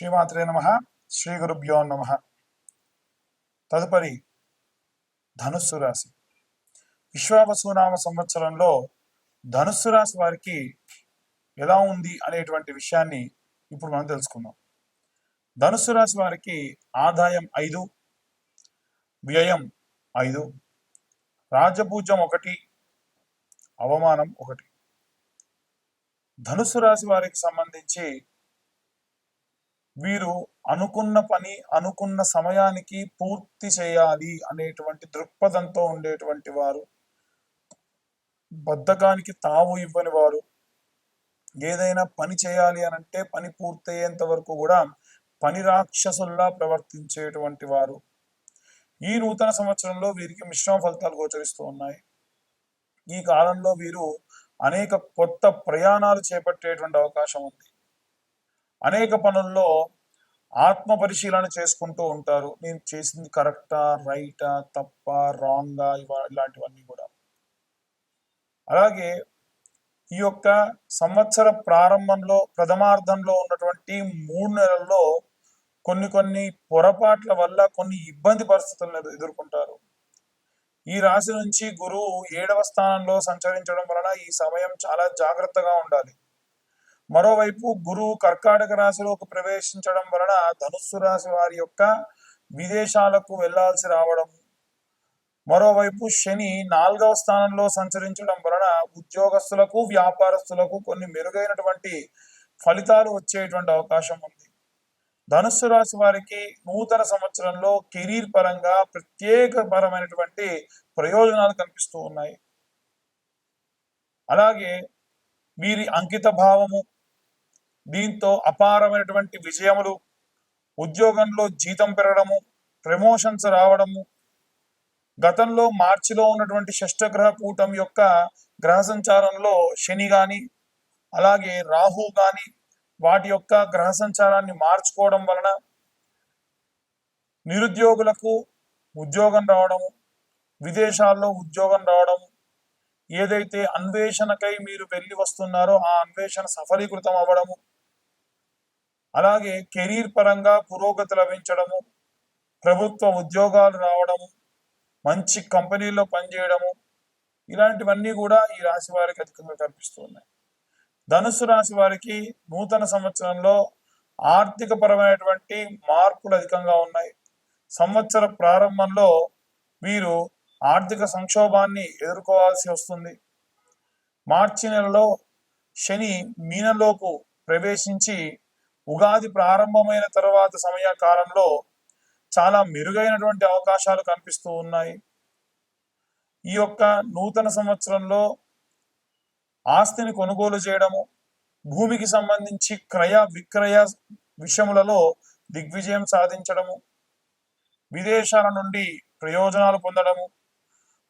శ్రీమాత్రే నమ శ్రీ గురుభ్యో నమ. తదుపరి ధనుస్సు రాశి. విశ్వావసునామ సంవత్సరంలో ధనుస్సు రాశి వారికి ఎలా ఉంది అనేటువంటి విషయాన్ని ఇప్పుడు మనం తెలుసుకుందాం. ధనుస్సు రాశి వారికి ఆదాయం ఐదు వ్యయం ఐదు రాజభూజం ఒకటి అవమానం ఒకటి. ధనుస్సు రాశి వారికి సంబంధించి వీరు అనుకున్న పని అనుకున్న సమయానికి పూర్తి చేయాలి అనేటువంటి దృక్పథంతో ఉండేటువంటి వారు. బద్ధకానికి తావు ఇవ్వని వారు. ఏదైనా పని చేయాలి అని అంటే పని పూర్తయ్యేంత వరకు కూడా పని రాక్షసుల్లా ప్రవర్తించేటువంటి వారు. ఈ నూతన సంవత్సరంలో వీరికి మిశ్రమ ఫలితాలు గోచరిస్తూ ఉన్నాయి. ఈ కాలంలో వీరు అనేక కొత్త ప్రయాణాలు చేపట్టేటువంటి అవకాశం ఉంది. అనేక పనుల్లో ఆత్మ పరిశీలన చేసుకుంటూ ఉంటారు. నేను చేసింది కరెక్టా రైటా తప్ప రాంగా ఇవ ఇలాంటివన్నీ కూడా. అలాగే ఈ యొక్క సంవత్సర ప్రారంభంలో ప్రథమార్థంలో ఉన్నటువంటి మూడు నెలల్లో కొన్ని కొన్ని పొరపాట్ల వల్ల కొన్ని ఇబ్బంది పరిస్థితులను ఎదుర్కొంటారు. ఈ రాశి నుంచి గురువు ఏడవ స్థానంలో సంచరించడం వలన ఈ సమయం చాలా జాగ్రత్తగా ఉండాలి. మరోవైపు గురువు కర్కాటక రాశిలోకి ప్రవేశించడం వలన ధనుస్సు రాశి వారి యొక్క విదేశాలకు వెళ్ళాల్సి రావడం. మరోవైపు శని నాలుగవ స్థానంలో సంచరించడం వలన ఉద్యోగస్తులకు వ్యాపారస్తులకు కొన్ని మెరుగైనటువంటి ఫలితాలు వచ్చేటువంటి అవకాశం ఉంది. ధనుస్సు రాశి వారికి నూతన సంవత్సరంలో కెరీర్ పరంగా ప్రత్యేకపరమైనటువంటి ప్రయోజనాలు కనిపిస్తూ ఉన్నాయి. అలాగే వీరి అంకిత భావము దీంతో అపారమైనటువంటి విజయములు ఉద్యోగంలో జీతం పెరగడము ప్రమోషన్స్ రావడము గతంలో మార్చిలో ఉన్నటువంటి షష్టగ్రహ కూటం యొక్క గ్రహ సంచారంలో శని గాని అలాగే రాహు గాని వాటి యొక్క గ్రహ సంచారాన్ని మార్చుకోవడం వలన నిరుద్యోగులకు ఉద్యోగం రావడము విదేశాల్లో ఉద్యోగం రావడము ఏదైతే అన్వేషణకై మీరు వెళ్ళి వస్తున్నారో ఆ అన్వేషణ సఫలీకృతం అవ్వడము అలాగే కెరీర్ పరంగా పురోగతి లభించడము ప్రభుత్వ ఉద్యోగాలు రావడము మంచి కంపెనీలో పనిచేయడము ఇలాంటివన్నీ కూడా ఈ రాశి వారికి అధికంగా కనిపిస్తూ ఉన్నాయి ధనుసు రాశి వారికి నూతన సంవత్సరంలో ఆర్థిక పరమైనటువంటి మార్పులు అధికంగా ఉన్నాయి. సంవత్సర ప్రారంభంలో వీరు ఆర్థిక సంక్షోభాన్ని ఎదుర్కోవాల్సి వస్తుంది. మార్చి నెలలో శని మీనలోపు ప్రవేశించి ఉగాది ప్రారంభమైన తర్వాత సమయ కాలంలో చాలా మెరుగైనటువంటి అవకాశాలు కనిపిస్తూ ఉన్నాయి. ఈ యొక్క నూతన సంవత్సరంలో ఆస్తిని కొనుగోలు చేయడము భూమికి సంబంధించి క్రయ విక్రయ విషయములలో దిగ్విజయం సాధించడము విదేశాల నుండి ప్రయోజనాలు పొందడము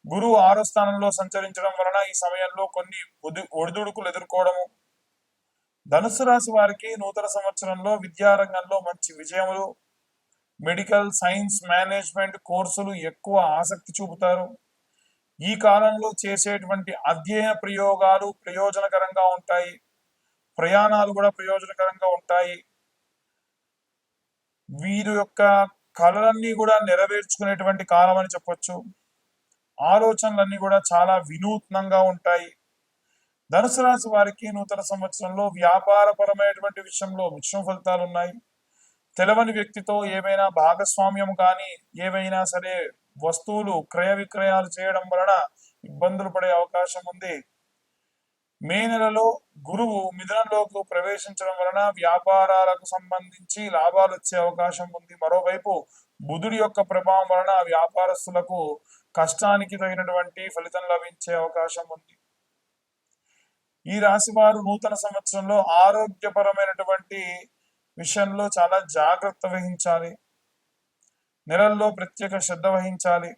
గురువు ఆరో స్థానంలో సంచరించడం వలన ఈ సమయంలో కొన్ని ఒడిదుడుకులు ఎదుర్కోవడము ధనుసు రాశి వారికి నూతన సంవత్సరంలో విద్యారంగంలో మంచి విజయములు మెడికల్ సైన్స్ మేనేజ్మెంట్ కోర్సులు ఎక్కువ ఆసక్తి చూపుతారు. ఈ కాలంలో చేసేటువంటి అధ్యయన ప్రయోగాలు ప్రయోజనకరంగా ఉంటాయి. ప్రయాణాలు కూడా ప్రయోజనకరంగా ఉంటాయి. వీరి యొక్క కళలన్నీ కూడా నెరవేర్చుకునేటువంటి కాలం అని చెప్పొచ్చు. ఆలోచనలన్నీ కూడా చాలా వినూత్నంగా ఉంటాయి. ధనుసు రాశి వారికి నూతన సంవత్సరంలో వ్యాపారపరమైనటువంటి విషయంలో మిశ్రమ ఫలితాలు ఉన్నాయి. తెలవని వ్యక్తితో ఏవైనా భాగస్వామ్యం కానీ ఏవైనా సరే వస్తువులు క్రయ విక్రయాలు చేయడం వలన ఇబ్బందులు పడే అవకాశం ఉంది. మే నెలలో గురువు మిథునంలోకి ప్రవేశించడం వలన వ్యాపారాలకు సంబంధించి లాభాలు వచ్చే అవకాశం ఉంది. మరోవైపు బుధుడి యొక్క ప్రభావం వలన వ్యాపారస్తులకు కష్టానికి తగినటువంటి ఫలితం లభించే అవకాశం ఉంది. ఈ రాశి వారు నూతన సంవత్సరంలో ఆరోగ్యపరమైనటువంటి విషయంలో చాలా జాగ్రత్త వహించాలి. నెలల్లో ప్రత్యేక శ్రద్ధ వహించాలి.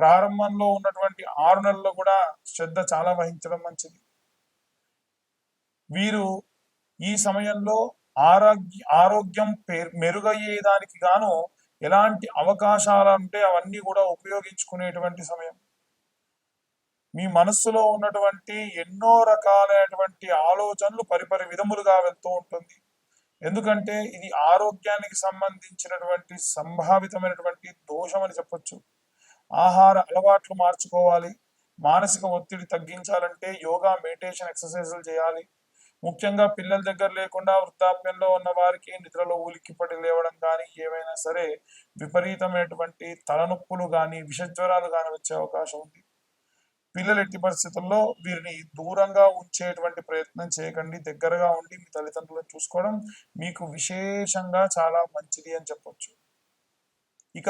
ప్రారంభంలో ఉన్నటువంటి ఆరు నెలల్లో కూడా శ్రద్ధ చాలా వహించడం మంచిది. వీరు ఈ సమయంలో ఆరోగ్య ఆరోగ్యం మెరుగయ్యేదానికి గాను ఎలాంటి అవకాశాలు అంటే అవన్నీ కూడా ఉపయోగించుకునేటువంటి సమయం. మీ మనస్సులో ఉన్నటువంటి ఎన్నో రకాలైనటువంటి ఆలోచనలు పరిపరి విధములుగా వెళ్తూ ఉంటుంది. ఎందుకంటే ఇది ఆరోగ్యానికి సంబంధించినటువంటి సంభావితమైనటువంటి దోషం అని చెప్పొచ్చు. ఆహార అలవాట్లు మార్చుకోవాలి. మానసిక ఒత్తిడి తగ్గించాలంటే యోగా మెడిటేషన్ ఎక్సర్సైజులు చేయాలి. ముఖ్యంగా పిల్లల దగ్గర లేకుండా వృద్ధాప్యంలో ఉన్న వారికి నిద్రలో ఉలిక్కిపడి లేవడం కానీ ఏవైనా సరే విపరీతమైనటువంటి తలనొప్పులు కానీ విషజ్వరాలు కానీ వచ్చే అవకాశం ఉంది. పిల్లలు ఎట్టి పరిస్థితుల్లో వీరిని దూరంగా ఉంచేటువంటి ప్రయత్నం చేయకండి దగ్గరగా ఉండి మీ తల్లిదండ్రులను చూసుకోవడం మీకు విశేషంగా చాలా మంచిది అని చెప్పొచ్చు. ఇక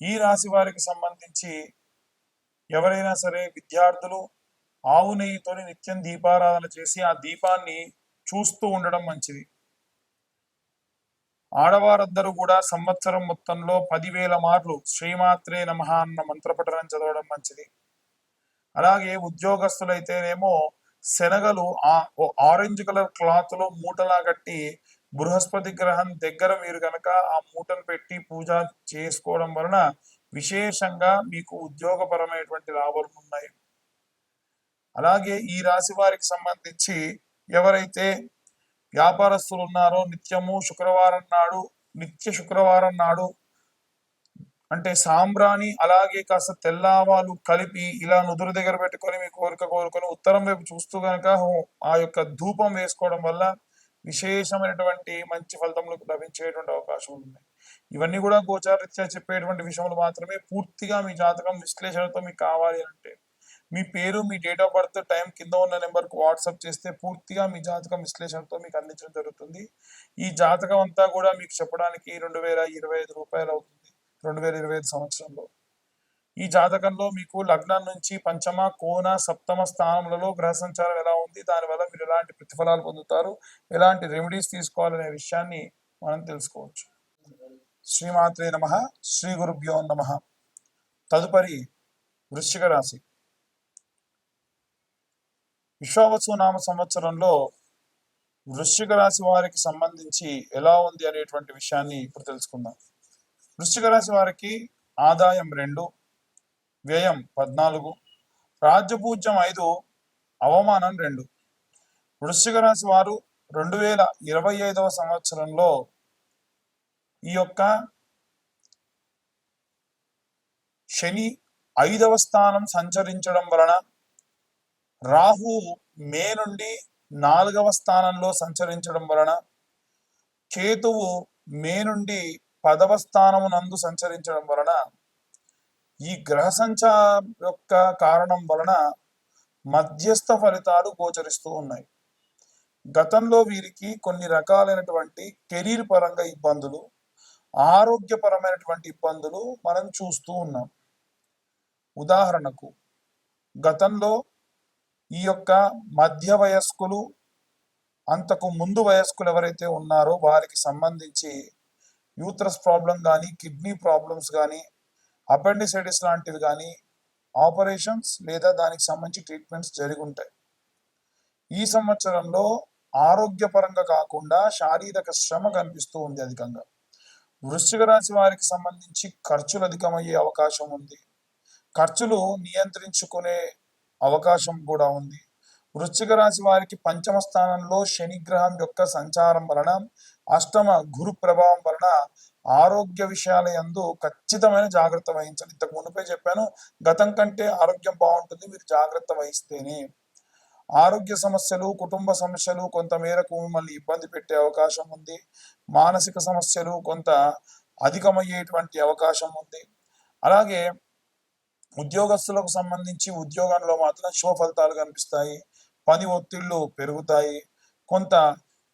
ఈ రాశి వారికి సంబంధించి ఎవరైనా సరే విద్యార్థులు ఆవు నెయ్యితోని నిత్యం దీపారాధన చేసి ఆ దీపాన్ని చూస్తూ ఉండడం మంచిది. ఆడవారందరూ కూడా సంవత్సరం మొత్తంలో పదివేల మార్లు శ్రీమాత్రే నమ అన్న మంత్రపఠనం చదవడం మంచిది. అలాగే ఉద్యోగస్తులైతేనేమో శనగలు ఆ ఆరెంజ్ కలర్ క్లాత్లో మూటలా కట్టి బృహస్పతి గ్రహం దగ్గర మీరు కనుక ఆ మూటను పెట్టి పూజ చేసుకోవడం వలన విశేషంగా మీకు ఉద్యోగపరమైనటువంటి లాభాలు ఉన్నాయి. అలాగే ఈ రాశి వారికి సంబంధించి ఎవరైతే వ్యాపారస్తులు ఉన్నారో నిత్యము శుక్రవారం నాడు నిత్య శుక్రవారం నాడు అంటే సాంబ్రాణి అలాగే కాస్త తెల్లావాలు కలిపి ఇలా నుదురు దగ్గర పెట్టుకొని మీ కోరిక కోరుకొని ఉత్తరం వైపు చూస్తూ గనక ఆ యొక్క ధూపం వేసుకోవడం వల్ల విశేషమైనటువంటి మంచి ఫలితములు లభించేటువంటి అవకాశం ఉంది. ఇవన్నీ కూడా గోచారీత్యా చెప్పేటువంటి విషయములు మాత్రమే పూర్తిగా మీ జాతకం విశ్లేషణతో మీకు కావాలి అంటే మీ పేరు మీ డేట్ ఆఫ్ బర్త్ టైం కింద ఉన్న నెంబర్కు వాట్సాప్ చేస్తే పూర్తిగా మీ జాతకం విశ్లేషణతో మీకు అందించడం జరుగుతుంది. ఈ జాతకం అంతా కూడా మీకు చెప్పడానికి రెండు వేల ఇరవై ఐదు రూపాయలు అవుతుంది. రెండు వేల ఇరవై ఐదు సంవత్సరంలో. ఈ జాతకంలో మీకు లగ్నం నుంచి పంచమ కోన సప్తమ స్థానములలో గ్రహ సంచారం ఎలా ఉంది? దానివల్ల మీరు ఎలాంటి ప్రతిఫలాలు పొందుతారు? ఎలాంటి రెమెడీస్ తీసుకోవాలనే విషయాన్ని మనం తెలుసుకోవచ్చు. శ్రీమాత్రే నమ. శ్రీ గురుభ్యో నమ. తదుపరి వృశ్చిక రాశి. విశ్వావసు నామ సంవత్సరంలో వృశ్చిక రాశి వారికి సంబంధించి ఎలా ఉంది అనేటువంటి విషయాన్ని ఇప్పుడు తెలుసుకుందాం. వృశ్చిక రాశి వారికి ఆదాయం రెండు వ్యయం పద్నాలుగు రాజ్యపూజ్యం ఐదు అవమానం రెండు. వృశ్చిక రాశి వారు రెండు వేల ఇరవై ఐదవ సంవత్సరంలో ఈ యొక్క శని ఐదవ స్థానం సంచరించడం వలన రాహు మే నుండి నాలుగవ స్థానంలో సంచరించడం వలన కేతువు మే నుండి పదవ స్థానము నందు సంచరించడం వలన ఈ గ్రహ సంచారం యొక్క కారణం వలన మధ్యస్థ ఫలితాలు గోచరిస్తూ ఉన్నాయి. గతంలో వీరికి కొన్ని రకాలైనటువంటి కెరీర్ పరంగా ఇబ్బందులు ఆరోగ్యపరమైనటువంటి ఇబ్బందులు మనం చూస్తూ ఉన్నాం. ఉదాహరణకు గతంలో ఈ యొక్క మధ్య వయస్కులు అంతకు ముందు వయస్కులు ఎవరైతే ఉన్నారో వారికి సంబంధించి యూత్రస్ ప్రాబ్లం కానీ కిడ్నీ ప్రాబ్లమ్స్ కానీ అపెండిసైటిస్ లాంటివి కానీ ఆపరేషన్స్ లేదా దానికి సంబంధించి ట్రీట్మెంట్స్ జరిగి ఉంటాయి ఈ సంవత్సరంలో ఆరోగ్యపరంగా కాకుండా శారీరక శ్రమ కనిపిస్తూ ఉంది అధికంగా. వృశ్చిక రాశి వారికి సంబంధించి ఖర్చులు అధికమయ్యే అవకాశం ఉంది. ఖర్చులు నియంత్రించుకునే అవకాశం కూడా ఉంది. వృశ్చిక రాశి వారికి పంచమ స్థానంలో శనిగ్రహం యొక్క సంచారం వలన అష్టమ గురు ప్రభావం వలన ఆరోగ్య విషయాల యందు ఖచ్చితమైన జాగ్రత్త వహించాలి ఇంతకు మునిపే చెప్పాను గతం కంటే ఆరోగ్యం బాగుంటుంది మీరు జాగ్రత్త వహిస్తేనే. ఆరోగ్య సమస్యలు కుటుంబ సమస్యలు కొంత మేరకు మిమ్మల్ని ఇబ్బంది పెట్టే అవకాశం ఉంది. మానసిక సమస్యలు కొంత అధికమయ్యేటువంటి అవకాశం ఉంది. అలాగే ఉద్యోగస్తులకు సంబంధించి ఉద్యోగంలో మాత్రం శుభ ఫలితాలు కనిపిస్తాయి. పని ఒత్తిళ్ళు పెరుగుతాయి. కొంత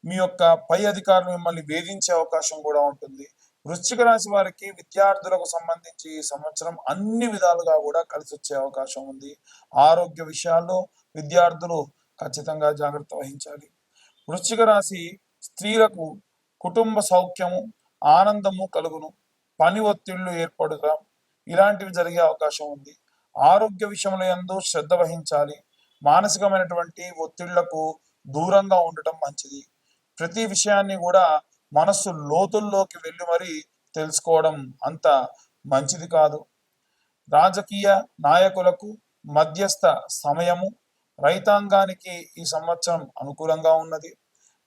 మీ యొక్క పై అధికారులు మిమ్మల్ని వేధించే అవకాశం కూడా ఉంటుంది. వృశ్చిక రాశి వారికి విద్యార్థులకు సంబంధించి ఈ సంవత్సరం అన్ని విధాలుగా కూడా కలిసి వచ్చే అవకాశం ఉంది. ఆరోగ్య విషయాల్లో విద్యార్థులు ఖచ్చితంగా జాగ్రత్త వహించాలి. వృశ్చిక రాశి స్త్రీలకు కుటుంబ సౌఖ్యము ఆనందము కలుగును. పని ఒత్తిళ్ళు ఏర్పడుట ఇలాంటివి జరిగే అవకాశం ఉంది. ఆరోగ్య విషయంలో ఎందు శ్రద్ధ వహించాలి. మానసికమైనటువంటి ఒత్తిళ్ళకు దూరంగా ఉండటం మంచిది. ప్రతి విషయాన్ని కూడా మనస్సు లోతుల్లోకి వెళ్ళి మరీ తెలుసుకోవడం అంత మంచిది కాదు. రాజకీయ నాయకులకు మధ్యస్థ సమయము రైతాంగానికి ఈ సంవత్సరం అనుకూలంగా ఉన్నది.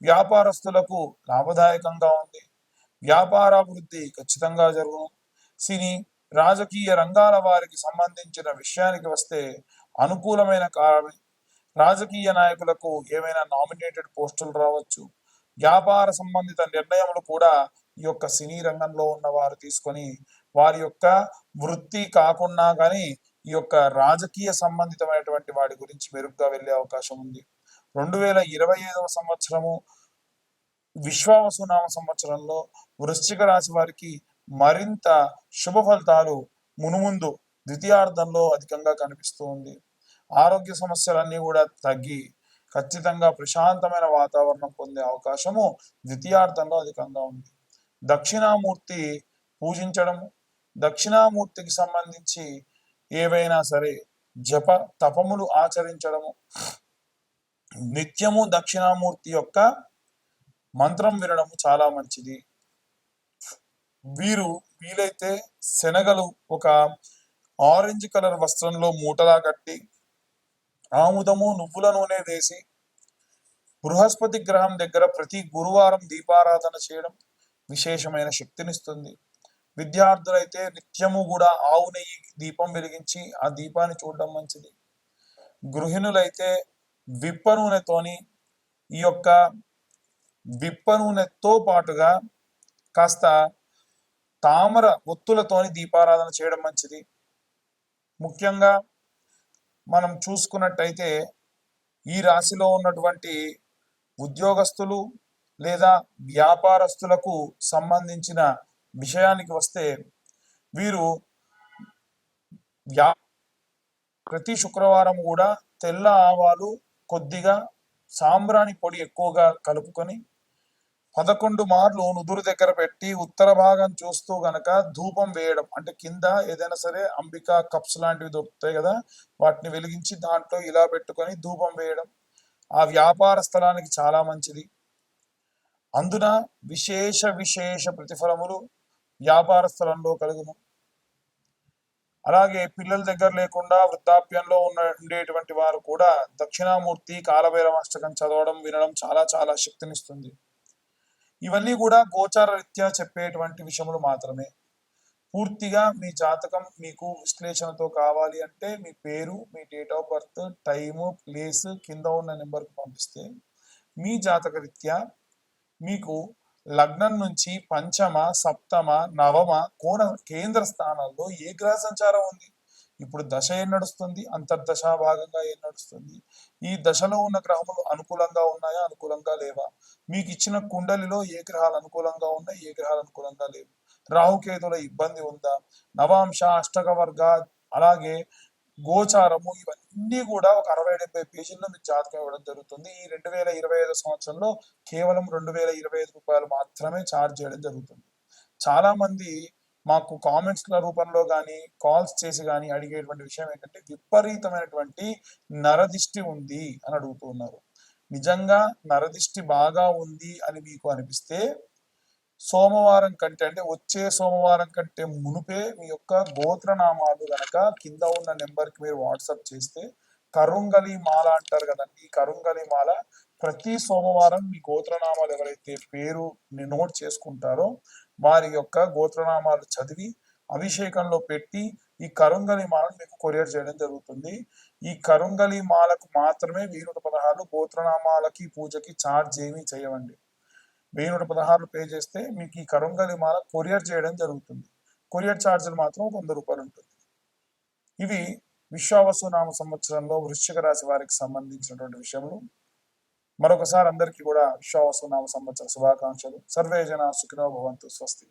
వ్యాపారస్తులకు లాభదాయకంగా ఉంది. వ్యాపారాభివృద్ధి ఖచ్చితంగా జరుగును. సినీ రాజకీయ రంగాల వారికి సంబంధించిన విషయానికి వస్తే అనుకూలమైన కాలమే. రాజకీయ నాయకులకు ఏమైనా నామినేటెడ్ పోస్టులు రావచ్చు. వ్యాపార సంబంధిత నిర్ణయములు కూడా ఈ యొక్క సినీ రంగంలో ఉన్న వారు తీసుకొని వారి యొక్క వృత్తి కాకుండా కానీ ఈ యొక్క రాజకీయ సంబంధితమైనటువంటి వాటి గురించి మెరుగ్గా వెళ్ళే అవకాశం ఉంది. రెండు వేల ఇరవై ఐదవ సంవత్సరము విశ్వావసునామ సంవత్సరంలో వృశ్చిక రాశి వారికి మరింత శుభ ఫలితాలు మునుముందు ద్వితీయార్థంలో అధికంగా కనిపిస్తూ ఉంది. ఆరోగ్య సమస్యలన్నీ కూడా తగ్గి ఖచ్చితంగా ప్రశాంతమైన వాతావరణం పొందే అవకాశము ద్వితీయార్థంలో అధికంగా ఉంది. దక్షిణామూర్తి పూజించడము దక్షిణామూర్తికి సంబంధించి ఏవైనా సరే జప తపములు ఆచరించడము నిత్యము దక్షిణామూర్తి యొక్క మంత్రం వినడము చాలా మంచిది. వీరు వీలైతే శనగలు ఒక ఆరెంజ్ కలర్ వస్త్రంలో మూటలా కట్టి ఆముదము నువ్వుల నూనె వేసి బృహస్పతి గ్రహం దగ్గర ప్రతి గురువారం దీపారాధన చేయడం విశేషమైన శక్తినిస్తుంది. విద్యార్థులైతే నిత్యము కూడా ఆవు నెయ్యి దీపం వెలిగించి ఆ దీపాన్ని చూడడం మంచిది. గృహిణులైతే విప్ప నూనెతోని ఈ యొక్క విప్ప నూనెతో పాటుగా కాస్త తామర ఒత్తులతోని దీపారాధన చేయడం మంచిది. ముఖ్యంగా మనం చూసుకున్నట్టయితే ఈ రాశిలో ఉన్నటువంటి ఉద్యోగస్తులు లేదా వ్యాపారస్తులకు సంబంధించిన విషయానికి వస్తే వీరు వ్యా ప్రతి శుక్రవారం కూడా తెల్ల ఆవాలు కొద్దిగా సాంబ్రాణి పొడి ఎక్కువగా కలుపుకొని పదకొండు మార్లు నుదురు దగ్గర పెట్టి ఉత్తర భాగం చూస్తూ గనక ధూపం వేయడం అంటే కింద ఏదైనా సరే అంబికా కప్స్ లాంటివి దొరుకుతాయి కదా వాటిని వెలిగించి దాంట్లో ఇలా పెట్టుకొని ధూపం వేయడం ఆ వ్యాపార స్థలానికి చాలా మంచిది. అందున విశేష విశేష ప్రతిఫలములు వ్యాపార స్థలంలో కలుగును. అలాగే పిల్లల దగ్గర లేకుండా వృద్ధాప్యంలో ఉన్న ఉండేటువంటి వారు కూడా దక్షిణామూర్తి కాలభైరవ అష్టకం చదవడం వినడం చాలా చాలా శక్తినిస్తుంది. ఇవన్నీ కూడా గోచార రీత్యా చెప్పేటువంటి విషయములు మాత్రమే. పూర్తిగా మీ జాతకం మీకు విశ్లేషణతో కావాలి అంటే మీ పేరు మీ date of birth time place కింద ఉన్న నెంబర్కి పంపిస్తే మీ జాతక రీత్యా మీకు లగ్నం నుంచి పంచమ సప్తమ నవమ కోణ కేంద్ర స్థానాల్లో ఏ గ్రహ సంచారం ఉంది? ఇప్పుడు దశ ఏం నడుస్తుంది? అంతర్దశ భాగంగా ఏం నడుస్తుంది? ఈ దశలో ఉన్న గ్రహములు అనుకూలంగా ఉన్నాయా? అనుకూలంగా లేవా? మీకు ఇచ్చిన కుండలిలో ఏ గ్రహాలు అనుకూలంగా ఉన్నాయి? ఏ గ్రహాలు అనుకూలంగా లేవు. రాహుకేతుల ఇబ్బంది ఉందా? నవాంశ అష్టక వర్గ అలాగే గోచారము ఇవన్నీ కూడా ఒక అరవై డెబ్బై పేజీల్లో మీకు జాతకం ఇవ్వడం జరుగుతుంది. ఈ రెండు వేల ఇరవై ఐదు సంవత్సరంలో కేవలం రెండు వేల ఇరవై ఐదు రూపాయలు మాత్రమే ఛార్జ్ చేయడం జరుగుతుంది. చాలా మంది మాకు కామెంట్స్ల రూపంలో కానీ కాల్స్ చేసి కానీ అడిగేటువంటి విషయం ఏంటంటే విపరీతమైనటువంటి నరదిష్టి ఉంది అని అడుగుతున్నారు నిజంగా నరదిష్టి బాగా ఉంది అని మీకు అనిపిస్తే సోమవారం కంటే అంటే వచ్చే సోమవారం కంటే మునుపే మీ యొక్క గోత్రనామాలు కనుక కింద ఉన్న నెంబర్కి మీరు వాట్సాప్ చేస్తే కరుంగలి మాల అంటారు కదండి ఈ కరుంగలి మాల ప్రతి సోమవారం మీ గోత్రనామాలు ఎవరైతే పేరు నోట్ చేసుకుంటారో వారి యొక్క గోత్రనామాలు చదివి అభిషేకంలో పెట్టి ఈ కరుంగలి మాలను మీకు కొరియర్ చేయడం జరుగుతుంది. ఈ కరుంగలి మాలకు మాత్రమే వెయ్యి నూట పదహారు గోత్రనామాలకి పూజకి ఛార్జ్ ఏమీ చేయవండి. వెయ్యి నూట పదహారులు పే చేస్తే మీకు ఈ కరుంగలి మాల కొరియర్ చేయడం జరుగుతుంది. కొరియర్ ఛార్జీలు మాత్రం వంద రూపాయలు ఉంటుంది. ఇవి విశ్వావసు నామ సంవత్సరంలో వృశ్చిక రాశి వారికి సంబంధించినటువంటి విషయంలో మరొకసారి అందరికీ కూడా విశ్వాసనామ సంవత్సర శుభాకాంక్షలు. సర్వే జన సుఖినో భవంతు. స్వస్తి.